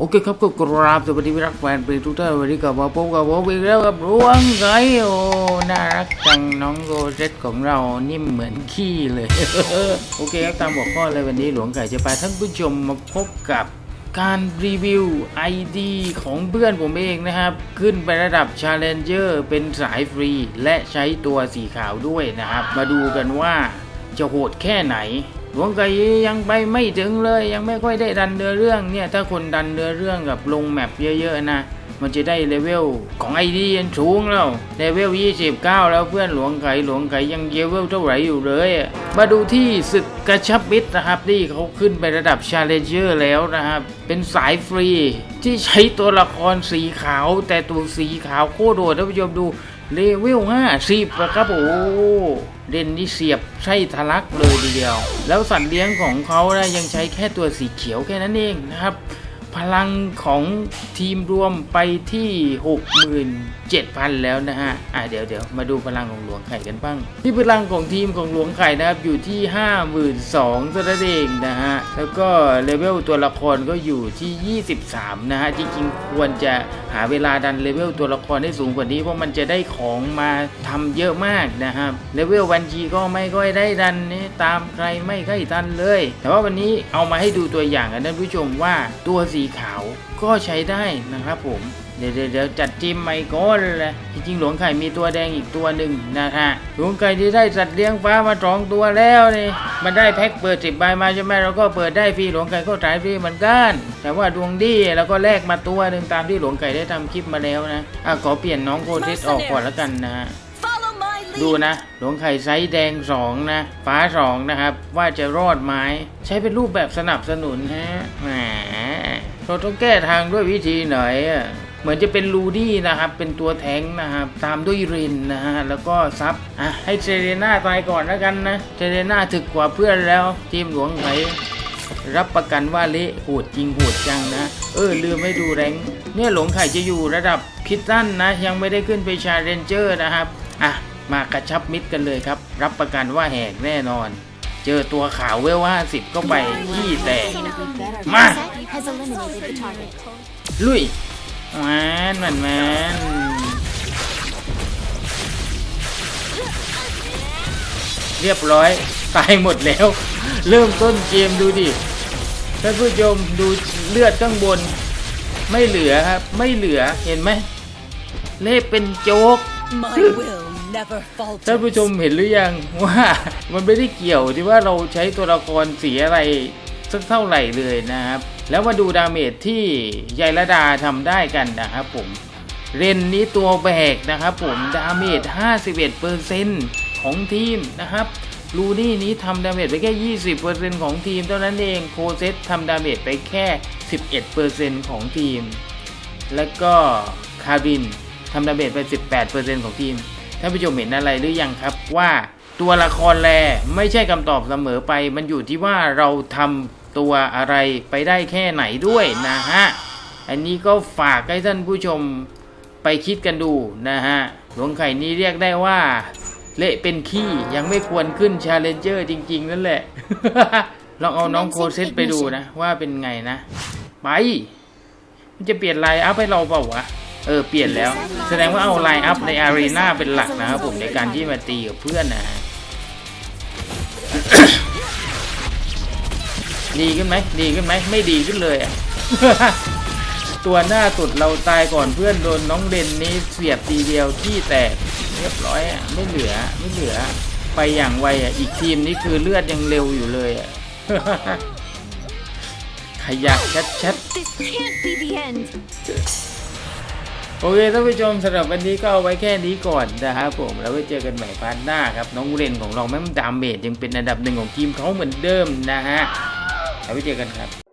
โอเคครับก็กราบสวัสดีพี่รักแฟนเพลงทุกท่านวันนี้กลับมาพบกับผมอีกแล้วกับรวงไก่โอน่ารักจังน้องโรเซตของเรานิ่มเหมือนขี้เลย โอเคครับตามหัวข้อเลยวันนี้หลวงไก่จะพาท่านผู้ชมมาพบกับการรีวิว ID ของเพื่อนผมเองนะครับ ขึ้นไประดับ Challenger เป็นสายฟรี และใช้ตัวสีขาวด้วยนะครับ มาดูกันว่าจะโหดแค่ไหน วงไก่ยังไปไม่ถึงเลย ยังไม่ค่อยได้ดันเนื้อเรื่องเนี่ยถ้าคนดันเนื้อเรื่องกับลงแมปเยอะๆนะมันจะได้เลเวลของไอดียันสูงแล้วเลเวล 29 แล้วเพื่อนหลวงไก่หลวงไก่ยังเลเวลเท่าไหร่อยู่เลย มาดูที่ศึกกระชับมิตรนะครับที่เขาขึ้นไประดับ Challenger แล้วนะครับ เป็นสายฟรี ที่ใช้ตัวละครสีขาว แต่ตัวสีขาวโคตรโดดท่านผู้ชมดูเลเวล50อะครับโอ้ เด่นนี่เสียบใช่ทะลักเลยทีเดียว แล้วสัตว์เลี้ยงของเขานะยังใช้แค่ตัวสีเขียวแค่นั้นเองนะครับ พลังของทีมรวมไปที่ 67,000 แล้วนะฮะ อะเดี๋ยวเดี๋ยวมาดูพลังของหลวงไข่กันบ้าง ที่พลังของทีมของหลวงไข่นะครับ อยู่ที่ 52,000ตัวเองนะฮะ แล้วก็เลเวลตัวละครก็อยู่ที่ 23 นะฮะ จริงๆ ควรจะหาเวลาดันเลเวลตัวละครให้สูงกว่านี้ เพราะมันจะได้ของมาทำเยอะมากนะครับ เลเวลวันจีก็ไม่ค่อยได้ดันนี่ตามใครไม่ค่อยทันเลย แต่ว่าวันนี้เอามาให้ดูตัวอย่างกันท่านผู้ชมว่าตัวสีขาวก็ใช้ได้นะครับผม เดี๋ยวเดี๋ยวจัดจิมไม่ก่อนเลยจริงๆหลวงไข่มีตัวแดงอีกตัวหนึ่งนะฮะหลวงไข่ที่ได้สัตว์เลี้ยงฟ้ามาสองตัวแล้วนี่มันได้แพ็คเปิดสิบใบมาใช่ไหมเราก็เปิดได้ฟรีหลวงไก่ก็จ่ายฟรีเหมือนกัน แต่ว่าดวงดีแล้วก็แลกมาตัวหนึ่งตามที่หลวงไก่ได้ทำคลิปมาแล้วนะอะขอเปลี่ยนน้องโคเทสออกก่อนแล้วกันนะฮะ ดูนะ หลวงไข่ไซส์แดงสองนะ ฟ้าสองนะครับ ว่าจะรอดไหมใช้เป็นรูปแบบสนับสนุนฮะแหมเราต้องแก้ทางด้วยวิธีไหนอะเหมือนจะเป็นลูดี้นะครับ เป็นตัวแทงนะครับ ตามด้วยรินนะฮะ แล้วก็ซับ อะ ให้เซเรน่าตายก่อนแล้วกันนะ เซเรน่าถึกกว่าเพื่อนแล้ว ทีมหลวงไข่รับประกันว่าเละโหดจริงโหดจังนะ เออ ลืมไม่ดูแรง เนี่ยหลงไข่จะอยู่ระดับคิดตันนะ ยังไม่ได้ขึ้นไปชาเรนเจอร์นะครับ อะ มากระชับมิตรกันเลยครับ รับประกันว่าแหกแน่นอน เจอตัวขาวเวลว่าสิบก็ไปที่แตกมาลุยแมนแมนแมนเรียบร้อยตายหมดแล้ว เริ่มต้นเกมดูดิท่านผู้ชมดูเลือดข้างบน ไม่เหลือครับ ไม่เหลือเห็นไหมเละเป็นโจ๊ก My will ท่านผู้ชมเห็นหรือยังว่ามันไม่ได้เกี่ยวที่ว่าเราใช้ตัวละครสีอะไรสักเท่าไหร่เลยนะครับ แล้วมาดูดาเมจที่ยายระดาทำได้กันนะครับผมเรนนี้ตัวแบกนะครับผมดาเมจ 51%ของทีมนะครับลูนี่นี้ทำดาเมจไปแค่ 20%ของทีมเท่านั้นเองโคเซตทำดาเมจไปแค่ 11%ของทีม แล้วก็คารินทำดาเมจไป 18%ของทีม ท่านผู้ชมเห็นอะไรหรือยังครับว่าตัวละครแลไม่ใช่คำตอบเสมอไป มันอยู่ที่ว่าเราทำตัวอะไรไปได้แค่ไหนด้วยนะฮะ อันนี้ก็ฝากให้ท่านผู้ชมไปคิดกันดูนะฮะ หลวงไข่นี้เรียกได้ว่า เละเป็นขี้ยังไม่ควรขึ้นชาเลนเจอร์จริง ๆ นั่นแหละ ลองเอาน้องโคเซตไปดูนะ ว่าเป็นไงนะ ไป มันจะเปลี่ยนไลน์อัพให้เราเปล่าวะ เออเปลี่ยนแล้ว แสดงว่าเอาไลน์อัพในอารีนาเป็นหลักนะครับผมในการที่มาตีกับเพื่อนนะฮะดีขึ้นไหมดีขึ้นไหมไม่ดีขึ้นเลยตัวหน้าสุดเราตายก่อนเพื่อนโดนน้องเดนนี้เสียบทีเดียวที่แตกเรียบร้อยอะไม่เหลือไม่เหลือ ไปอย่างไวอะอีกทีมนี้คือเลือดยังเร็วอยู่เลยอะขยักชัดๆ โอเคท่านผู้ชมสำหรับวันนี้ก็เอาไว้แค่นี้ก่อนนะครับผมแล้วไว้เจอกันใหม่พาร์ทหน้าครับน้องเรนของเราแม่มดามเมดยังเป็นอันดับหนึ่งของทีมเขาเหมือนเดิมนะฮะแล้วไว้เจอกันครับ